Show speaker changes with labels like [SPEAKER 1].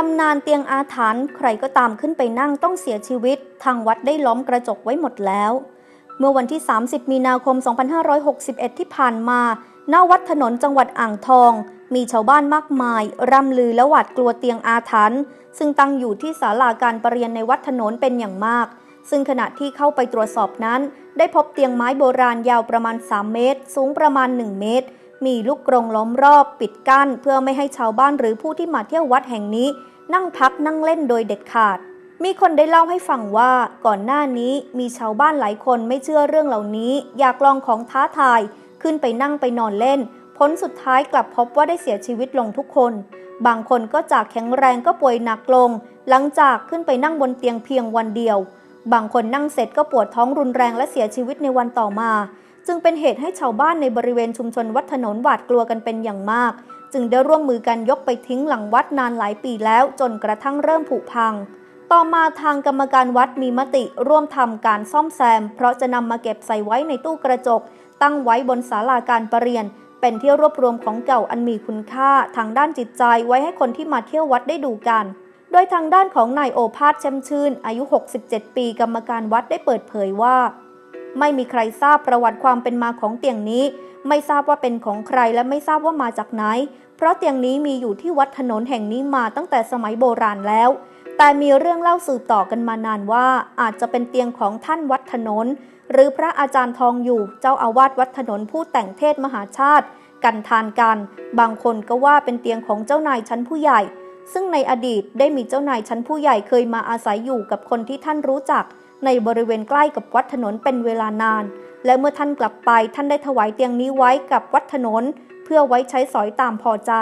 [SPEAKER 1] ตำนานเตียงอาถรรพ์ใครก็ตามขึ้นไปนั่งต้องเสียชีวิต ทางวัดได้ล้อมกระจกไว้หมดแล้ว เมื่อวันที่ 30 มีนาคม 2561 ที่ผ่านมาหน้าวัดถนนจังหวัดอ่างทอง มีชาวบ้านมากมาย ร่ำลือและหวาดกลัวเตียงอาถรรพ์ซึ่งตั้งอยู่ที่ศาลาการประเรียนในวัดถนนเป็นอย่างมาก ซึ่งขณะที่เข้าไปตรวจสอบนั้น ได้พบเตียงไม้โบราณยาวประมาณ 3 เมตร สูงประมาณ 1 เมตร มีลูกกรงล้อมรอบปิดกั้น เพื่อไม่ให้ชาวบ้านหรือผู้ที่มาเที่ยววัดแห่งนี้ นั่งพักนั่งเล่นโดยเด็ดขาด มีคนได้เล่าให้ฟังว่าก่อนหน้านี้มีชาวบ้านหลายคนไม่เชื่อเรื่องเหล่านี้ อยากลองของท้าทาย ขึ้นไปนั่งไปนอนเล่น ผลสุดท้ายกลับพบว่าได้เสียชีวิตลงทุกคน บางคนก็จากแข็งแรงก็ป่วยหนักลง หลังจากขึ้นไปนั่งบนเตียงเพียงวันเดียว บางคนนั่งเสร็จก็ปวดท้องรุนแรงและเสียชีวิตในวันต่อมา จึงเป็นเหตุให้ชาวบ้านในบริเวณชุมชนวัดถนนหวาดกลัวกันเป็นอย่างมาก จึงได้ร่วมมือกันยกไปทิ้งหลังวัดนานหลายปีแล้วจนกระทั่งเริ่มผุพัง ต่อมาทางกรรมการวัดมีมติร่วมทำการซ่อมแซม เพราะจะนำมาเก็บใส่ไว้ในตู้กระจก ตั้งไว้บนศาลาการประเรียน เป็นที่รวบรวมของเก่าอันมีคุณค่าทางด้านจิตใจไว้ให้คนที่มาเที่ยววัดได้ดูกันโดยทางด้านของนายโอภาสแช่มชื่น อายุ 67 ปี กรรมการวัดได้เปิดเผยว่า ไม่มีใครทราบประวัติความเป็นมาของเตียงนี้ ไม่ทราบว่าเป็นของใครและไม่ทราบว่ามาจากไหน เพราะเตียงนี้มีอยู่ที่วัดถนนแห่งนี้มาตั้งแต่สมัยโบราณแล้ว แต่มีเรื่องเล่าสืบต่อกันมานานว่า อาจจะเป็นเตียงของท่านวัดถนน หรือพระอาจารย์ทองอยู่เจ้าอาวาสวัดถนนผู้แต่งเทศมหาชาติ กันทานกัน บางคนก็ว่าเป็นเตียงของเจ้านายชั้นผู้ใหญ่ ซึ่งในอดีตได้มีเจ้านายชั้นผู้ใหญ่เคยมาอาศัยอยู่กับคนที่ท่านรู้จัก ในบริเวณใกล้กับวัดถนนเป็นเวลานาน และเมื่อท่านกลับไปท่านได้ถวายเตียงนี้ไว้กับวัดถนน เพื่อไว้ใช้สอยตามพอใจ